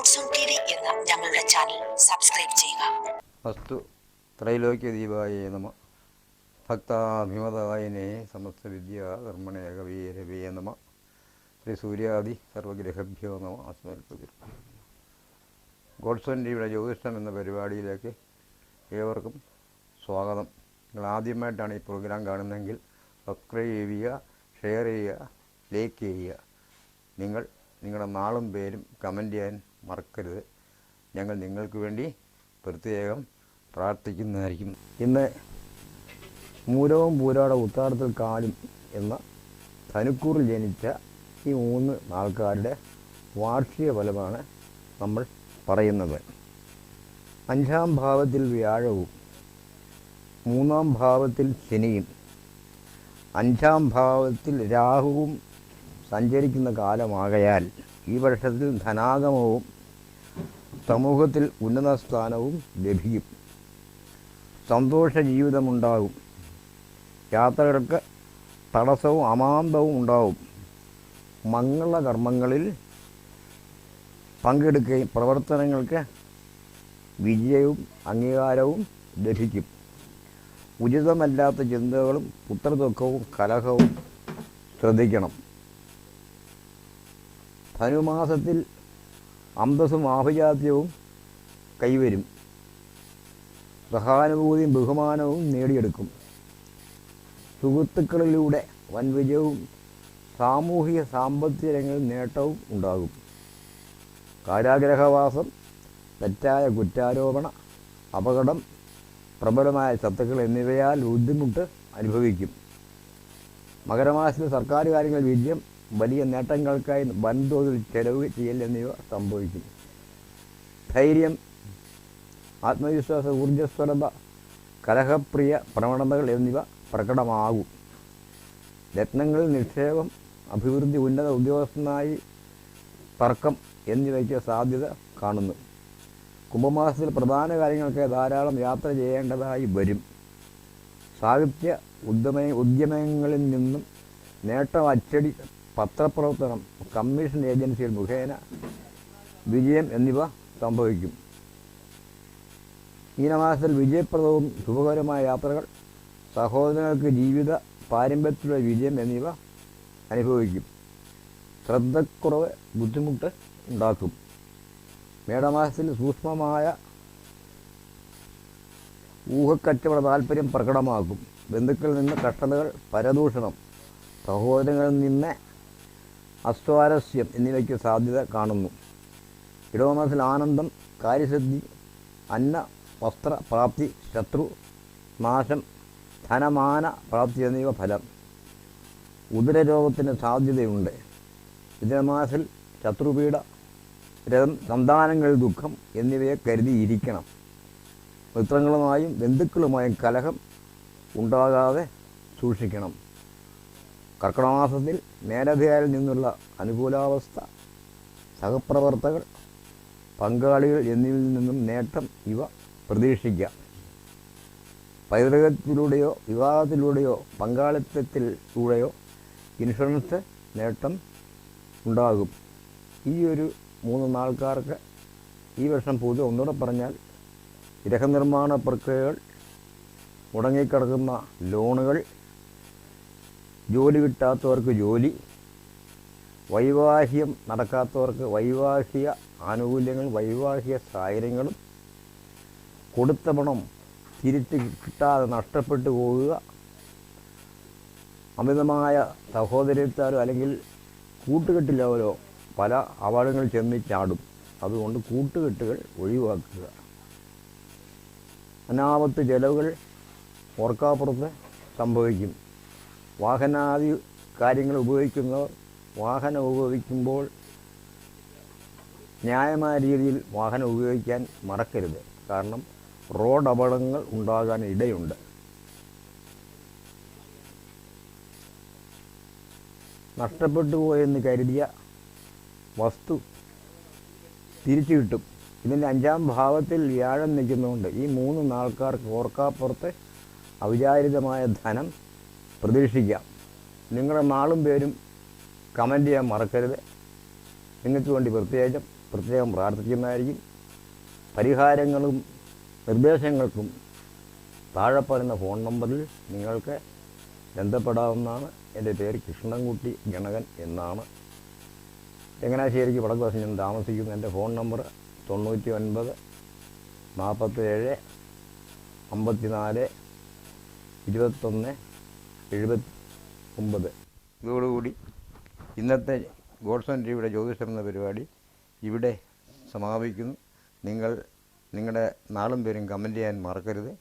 God's own എന്ന ഞങ്ങളുടെ channel subscribe ചെയ്യുക. വസ്തു ത്രൈലോക്യ ദീപായ നമ. ഭക്താഭിമതായനെ സമസ്ത വിദ്യ കർമ്മണേ കവീരവേ നമ. ശ്രീ സൂര്യാദി സർവഗ്രഹഭ്യോ നമ അസ്മൽപതി ഗോഡ്സൺ ടിവിയുടെ ജ്യോതിഷം എന്ന പരിപാടിയിലേക്ക് ഏവർക്കും സ്വാഗതം. നിങ്ങൾ ആദ്യമായിട്ടാണ് ഈ പ്രോഗ്രാം കാണുന്നതെങ്കിൽ സബ്സ്ക്രൈബ് ചെയ്യുക ഷെയർ ചെയ്യുക ലൈക്ക് ചെയ്യുക. നിങ്ങൾ നിങ്ങളുടെ നാളും പേരും കമന്റ് ചെയ്യാൻ മറക്കരുത്. ഞങ്ങൾ നിങ്ങൾക്ക് വേണ്ടി പ്രത്യേകം പ്രാർത്ഥിക്കുന്നതായിരിക്കും. ഇന്ന് മൂലവും പൂരാട ഉത്താരത്തിൽ കാലും എന്ന ധനുക്കൂറിൽ ജനിച്ച ഈ മൂന്ന് ആൾക്കാരുടെ വാർഷിക ഫലമാണ് നമ്മൾ പറയുന്നത്. അഞ്ചാം ഭാവത്തിൽ വ്യാഴവും മൂന്നാം ഭാവത്തിൽ ശനിയും അഞ്ചാം ഭാവത്തിൽ രാഹുവും സഞ്ചരിക്കുന്ന കാലമാകയാൽ ഈ വർഷത്തിൽ ധനാഗമവും സമൂഹത്തിൽ ഉന്നത സ്ഥാനവും ലഭിക്കും. സന്തോഷ ജീവിതമുണ്ടാകും. യാത്രകൾക്ക് തടസ്സവും അമാന്തവും ഉണ്ടാവും മംഗളകർമ്മങ്ങളിൽ പങ്കെടുക്കുകയും പ്രവർത്തനങ്ങൾക്ക് വിജയവും അംഗീകാരവും ലഭിക്കും. ഉചിതമല്ലാത്ത ചിന്തകളും പുത്രദുഃഖവും കലഹവും ശ്രദ്ധിക്കണം. ധനുമാസത്തിൽ അന്തസ്സും ആഭിജാത്യവും കൈവരും. സഹാനുഭൂതിയും ബഹുമാനവും നേടിയെടുക്കും. സുഹൃത്തുക്കളിലൂടെ വൻ വിജയവും സാമൂഹിക സാമ്പത്തിക രംഗങ്ങളിൽ നേട്ടവും ഉണ്ടാകും. കാരാഗ്രഹവാസം തെറ്റായ കുറ്റാരോപണ അപകടം പ്രബലമായ ശത്രുക്കൾ എന്നിവയാൽ ബുദ്ധിമുട്ട് അനുഭവിക്കും. മകരമാസത്തിൽ സർക്കാർ കാര്യങ്ങൾ വിജയം വലിയ നേട്ടങ്ങൾക്കായി വൻതോതിൽ ചെലവ് ചെയ്യൽ എന്നിവ സംഭവിക്കും ധൈര്യം ആത്മവിശ്വാസ ഊർജസ്വലത കലഹപ്രിയ പ്രവണതകൾ എന്നിവ പ്രകടമാകും. രത്നങ്ങളിൽ നിക്ഷേപം അഭിവൃദ്ധി ഉന്നത ഉദ്യോഗസ്ഥനായി തർക്കം എന്നിവയ്ക്ക് സാധ്യത കാണുന്നു. കുംഭമാസത്തിൽ പ്രധാന കാര്യങ്ങൾക്ക് ധാരാളം യാത്ര ചെയ്യേണ്ടതായി വരും. സാഹിത്യ ഉദ്യമ ഉദ്യമങ്ങളിൽ നിന്നും നേട്ടം അച്ചടി പത്രപ്രവർത്തനം കമ്മീഷൻ ഏജൻസികൾ മുഖേന വിജയം എന്നിവ സംഭവിക്കും. ഈ മാസത്തിൽ വിജയപ്രദവും ശുഭകരമായ യാത്രകൾ സഹോദരങ്ങൾക്ക് ജീവിത പാരമ്പര്യത്തിലുള്ള വിജയം എന്നിവ അനുഭവിക്കും. ശ്രദ്ധക്കുറവ് ബുദ്ധിമുട്ട് ഉണ്ടാക്കും. മേടമാസത്തിൽ സൂക്ഷ്മമായ ഊഹക്കച്ചവട താല്പര്യം പ്രകടമാക്കും. ബന്ധുക്കളിൽ നിന്ന് കഷ്ടതകൾ പരദൂഷണം സഹോദരങ്ങളിൽ നിന്ന് അസ്വാരസ്യം എന്നിവയ്ക്ക് സാധ്യത കാണുന്നു. ഇടവമാസത്തിൽ ആനന്ദം കാര്യസിദ്ധി അന്ന വസ്ത്ര പ്രാപ്തി ശത്രു നാശം ധനമാന പ്രാപ്തി എന്നിവ ഫലം. ഉദരരോഗത്തിന് സാധ്യതയുണ്ട്. ഇതരമാസിൽ ശത്രുപീഡ രഥം സന്താനങ്ങൾ ദുഃഖം എന്നിവയെ കരുതിയിരിക്കണം. മിത്രങ്ങളുമായും ബന്ധുക്കളുമായും കലഹം ഉണ്ടാകാതെ സൂക്ഷിക്കണം. കർക്കിടമാസത്തിൽ മേലധികാരിൽ നിന്നുള്ള അനുകൂലാവസ്ഥ സഹപ്രവർത്തകർ പങ്കാളികൾ എന്നിവയിൽ നിന്നും നേട്ടം ഇവ പ്രതീക്ഷിക്കാം പൈതൃകത്തിലൂടെയോ വിവാഹത്തിലൂടെയോ പങ്കാളിത്തത്തിലൂടെയോ ഇൻഷുറൻസ് നേട്ടം ഉണ്ടാകും. ഈ ഒരു മൂന്ന് നാൾക്കാർക്ക് ഈ വർഷം പൂജ ഒന്നുകൂടെ പറഞ്ഞാൽ ഗൃഹനിർമ്മാണ പ്രക്രിയകൾ മുടങ്ങിക്കിടക്കുന്ന ലോണുകൾ ജോലി കിട്ടാത്തവർക്ക് ജോലി വൈവാഹികം നടക്കാത്തവർക്ക് വൈവാഹിക ആനുകൂല്യങ്ങൾ വൈവാഹിക സാഹചര്യങ്ങളും കൊടുത്ത പണം തിരിച്ച് കിട്ടാതെ നഷ്ടപ്പെട്ടു പോവുക അമിതമായ സഹോദരത്താലോ അല്ലെങ്കിൽ കൂട്ടുകെട്ടിലോ പല അപകടങ്ങൾ ചെന്ന് ചാടും. അതുകൊണ്ട് കൂട്ടുകെട്ടുകൾ ഒഴിവാക്കുക. അനാപത്ത് ചെലവുകൾ ഓർക്കാപ്പുറത്ത് സംഭവിക്കും. വാഹനാദി കാര്യങ്ങൾ ഉപയോഗിക്കുന്നവർ വാഹനം ഉപയോഗിക്കുമ്പോൾ ന്യായമായ രീതിയിൽ വാഹനം ഉപയോഗിക്കാൻ മറക്കരുത്. കാരണം റോഡ് അപകടങ്ങൾ ഉണ്ടാകാൻ ഇടയുണ്ട്. നഷ്ടപ്പെട്ടു പോയെന്ന് കരുതിയ വസ്തു തിരിച്ചു കിട്ടും. ഇതിന്റെ അഞ്ചാം ഭാവത്തിൽ വ്യാഴം നിൽക്കുന്നതുകൊണ്ട് ഈ മൂന്ന് നാൾക്കാർക്ക് ഓർക്കാപ്പുറത്ത് അവിചാരിതമായ ധനം പ്രതീക്ഷിക്കാം. നിങ്ങളുടെ നാളും പേരും കമന്റ് ചെയ്യാൻ മറക്കരുത്. നിങ്ങൾക്ക് വേണ്ടി പ്രത്യേകം പ്രത്യേകം പ്രാർത്ഥിക്കുന്നതായിരിക്കും. പരിഹാരങ്ങളും നിർദ്ദേശങ്ങൾക്കും താഴെ പറയുന്ന ഫോൺ നമ്പറിൽ നിങ്ങൾക്ക് ബന്ധപ്പെടാവുന്നതാണ്. എന്റെ പേര് കൃഷ്ണൻകുട്ടി ഗണകൻ എന്നാണ്. ചങ്ങനാശ്ശേരിക്ക് വടക്ക് വശം ഞാൻ താമസിക്കുന്നു എന്റെ ഫോൺ നമ്പർ തൊണ്ണൂറ്റി ഒൻപത് നാൽപ്പത്തേഴ് അമ്പത്തിനാല് ഇരുപത്തൊന്ന് എഴുപത്തി ഒമ്പത് ഇതോടുകൂടി ഇന്നത്തെ ഗോഡ്സൺ ടിവിയുടെ ജ്യോതിഷം എന്ന പരിപാടി ഇവിടെ സമാപിക്കുന്നു. നിങ്ങൾ നിങ്ങളുടെ നാളും പേരും കമന്റ് ചെയ്യാൻ മറക്കരുത്.